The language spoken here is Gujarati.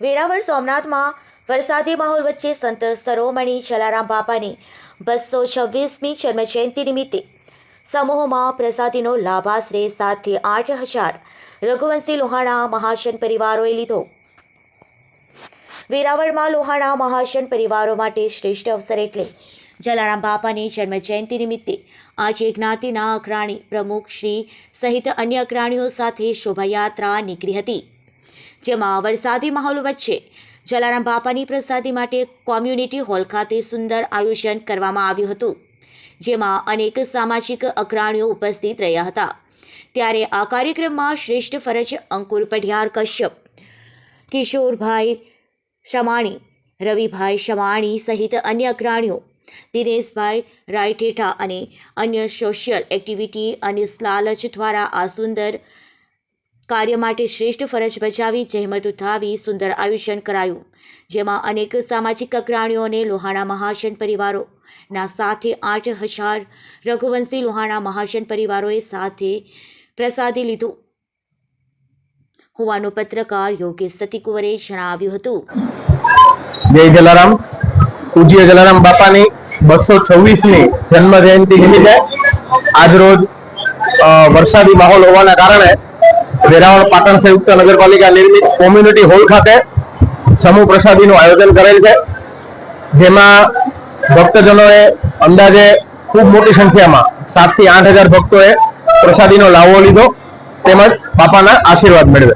વેરાવળ સોમનાથમાં વરસાદી માહોલ વચ્ચે સંત સરોમણી જલારામ બાપાની બસો છવ્વીસમી જન્મજયંતિ નિમિત્તે સમૂહમાં પ્રસાદીનો લાભ આશરે સાતથી આઠ હજાર રઘુવંશી લોહાણા મહાજન પરિવારોએ લીધો. વેરાવળમાં લોહાણા મહાજન પરિવારો માટે શ્રેષ્ઠ અવસર એટલે જલારામ બાપાની જન્મજયંતિ નિમિત્તે આજે જ્ઞાતિના અગ્રણી પ્રમુખ શ્રી સહિત અન્ય અગ્રણીઓ સાથે શોભાયાત્રા નીકળી હતી. જેમાં વરસાદી માહોલ વચ્ચે જલારામ બાપાની પ્રસાદી માટે કોમ્યુનિટી હોલ ખાતે સુંદર આયોજન કરવામાં આવ્યું હતું, જેમાં અનેક સામાજિક અગ્રણીઓ ઉપસ્થિત રહ્યા હતા. ત્યારે આ કાર્યક્રમમાં શ્રેષ્ઠ ફરજ અંકુર પઢિયાર કશ્યપ, કિશોરભાઈ શમાણી, રવિભાઈ શમાણી સહિત અન્ય અગ્રણીઓ, દિનેશભાઈ રાયઠેઠા અને અન્ય સોશિયલ એક્ટિવિટી અને લાલચ દ્વારા આ સુંદર કાર્ય માટે શ્રેષ્ઠ ફરજ બજાવી જહેમત ઉઠાવી સુંદર આયોજન કરાયું, જેમાં અનેક સામાજિક અગ્રણીઓ લોહાણા મહાજન પરિવારોના સાથે આઠ હજાર રઘુવંશી લોહાણા મહાજન પરિવારોએ સાથે પ્રસાદી લીધું. હોવાનું પત્રકાર યોગેશ સતીકુંવરે જણાવ્યું હતું. જય જલારામ. પૂજ્ય જલારામ બાપાની બસો છવ્વીસમી જન્મ જયંતિ નિમિત્તે આજરોજ વરસાદી માહોલ હોવાના કારણે વેરાવળ પાટણ સંયુક્ત નગરપાલિકા નિર્મિત કોમ્યુનિટી હોલ ખાતે સમૂહ પ્રસાદીનું આયોજન કરેલ છે. જેમાં ભક્તજનોએ અંદાજે ખૂબ મોટી સંખ્યામાં સાતથી આઠ હજાર ભક્તોએ પ્રસાદીનો લાવો લીધો. તેમજ બાપાના આશીર્વાદ મેળવે